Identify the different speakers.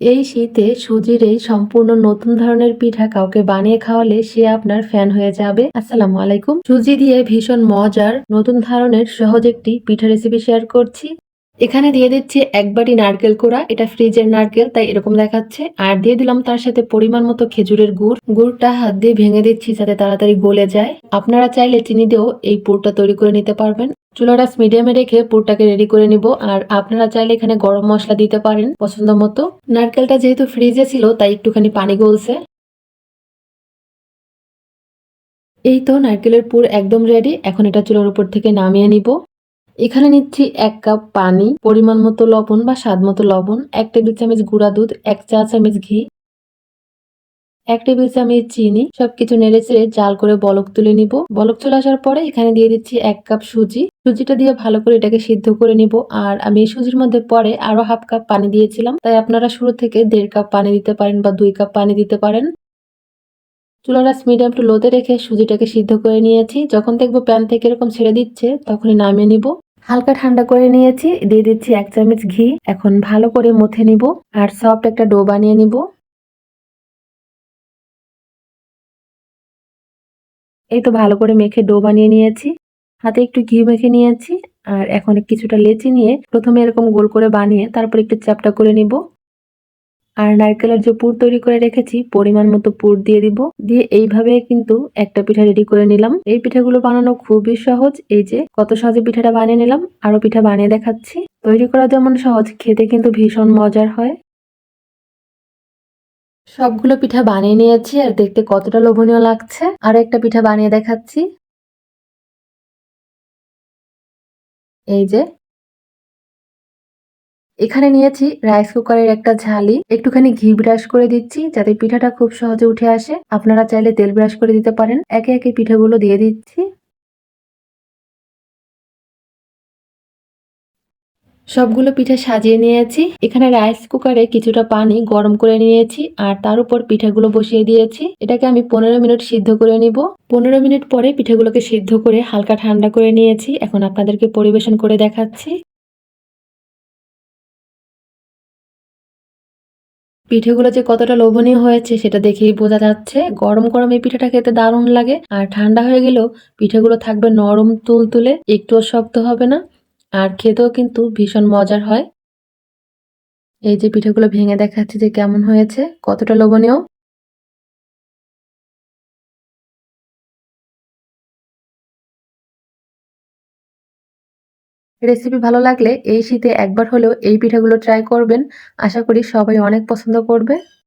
Speaker 1: এই শীতে সুজির এই সম্পূর্ণ নতুন ধরনের পিঠা কাউকে বানিয়ে খাওয়ালে সে আপনার ফ্যান হয়ে যাবে। আসসালামু আলাইকুম। সুজি দিয়ে ভীষণ মজার, নতুন ধরনের, সহজ একটি পিঠা রেসিপি শেয়ার করছি। এখানে দিয়ে দিচ্ছি এক বাটি নারকেল কোড়া, এটা ফ্রিজের নারকেল, তাই এরকম দেখাচ্ছে। আর দিয়ে দিলাম তার সাথে পরিমাণ মতো খেজুরের গুড়। গুড়টা হাত দিয়ে ভেঙে দিচ্ছি যাতে তাড়াতাড়ি গলে যায়। আপনারা চাইলে চিনি দিয়েও এই পুরটা তৈরি করে নিতে পারবেন। চুলাটা মিডিয়ামে রেখে পুরটাকে রেডি করে নিব। আর আপনারা চাইলে এখানে গরম মশলা দিতে পারেন পছন্দ মতো। নারকেলটা যেহেতু ফ্রিজে ছিল, তাই একটুখানি পানি গলছে। এই তো নারকেলের পুর একদম রেডি এখন এটা চুলার উপর থেকে নামিয়ে নিব। এখানে নিচ্ছি এক কাপ পানি, পরিমাণ মতো লবণ বা স্বাদ মতো লবণ, এক টেবিল চামচ গুঁড়া দুধ, এক চা চামচ ঘি, এক টেবিল চামচ চিনি, সবকিছু নেড়ে চেড়ে জাল করে বলক তুলে নিব। বলক চলে আসার পরে এখানে দিয়ে দিচ্ছি এক কাপ সুজি। সুজিটা দিয়ে ভালো করে এটাকে সিদ্ধ করে নিব। আর আমি সুজির মধ্যে পরে আরও হাফ কাপ পানি দিয়েছিলাম। তাই আপনারা শুরু থেকে দেড় কাপ পানি দিতে পারেন বা দুই কাপ পানি দিতে পারেন। চুলাটা মিডিয়াম টু লোতে রেখে সুজিটাকে সিদ্ধ করে নিয়েছি। যখন দেখব প্যান থেকে এরকম ছেড়ে দিচ্ছে, তখনই নামিয়ে নিব। হালকা ঠান্ডা করে নিয়েছি। দিয়ে দিচ্ছি এক চামচ ঘি। এখন ভালো করে মথে নিব। আর সফট একটা ডো বানিয়ে নিব। এই তো ভালো করে মেখে ডো বানিয়ে নিয়েছি। হাতে একটু ঘি মেখে নিয়েছি, আর এখন কিছুটা লেচি নিয়ে প্রথমে এরকম গোল করে বানিয়ে তারপর একটু চ্যাপটা করে নিব। আর নারকেলের যে পুর তৈরি করে রেখেছি, পরিমাণ মতো পুর দিয়ে দিব। দিয়ে এইভাবে কিন্তু একটা পিঠা রেডি করে নিলাম। এই পিঠাগুলো বানানো খুবই সহজ, এই যে কত সহজে পিঠাটা বানিয়ে নিলাম, আরও পিঠা বানিয়ে দেখাচ্ছি। তৈরি করা যেমন সহজ, খেতে কিন্তু ভীষণ মজার হয়। সবগুলো পিঠা বানিয়ে নিয়েছি, আর দেখতে কতটা লোভনীয় লাগছে। আর একটা পিঠা বানিয়ে দেখাচ্ছি। এই যে। এখানে নিয়েছি রাইস কুকারের একটা ঝালি। একটুখানি ঘি ব্রাশ করে দিচ্ছি যাতে পিঠাটা খুব সহজে উঠে আসে। আপনারা চাইলে তেল ব্রাশ করে দিতে পারেন। একে একে পিঠাগুলো দিয়ে দিচ্ছি। সবগুলো পিঠা সাজিয়ে নিয়েছি। এখানে রাইস কুকারে কিছুটা পানি গরম করে নিয়েছি আর তার উপর পিঠাগুলো বসিয়ে দিয়েছি। এটাকে আমি পনেরো মিনিট সিদ্ধ করে নিব। পনেরো মিনিট পরে পিঠাগুলোকে সিদ্ধ করে হালকা ঠান্ডা করে নিয়েছি। এখন আপনাদেরকে পরিবেশন করে দেখাচ্ছি। পিঠেগুলো যে কতটা লোভনীয় হয়েছে সেটা দেখেই বোঝা যাচ্ছে। গরম গরম এই পিঠাটা খেতে দারুণ লাগে। আর ঠান্ডা হয়ে গেলেও পিঠেগুলো থাকবে নরম তুলতুলে। একটুও শক্ত হবে না। আর খেতেও কিন্তু ভীষণ মজার হয়। এই যে পিঠেগুলো ভেঙে দেখাচ্ছি যে কেমন হয়েছে, কতটা লোভনীয়। রেসিপি ভালো লাগলে এই শীতে একবার হলেও এই পিঠাগুলো ট্রাই করবেন। আশা করি সবাই অনেক পছন্দ করবে।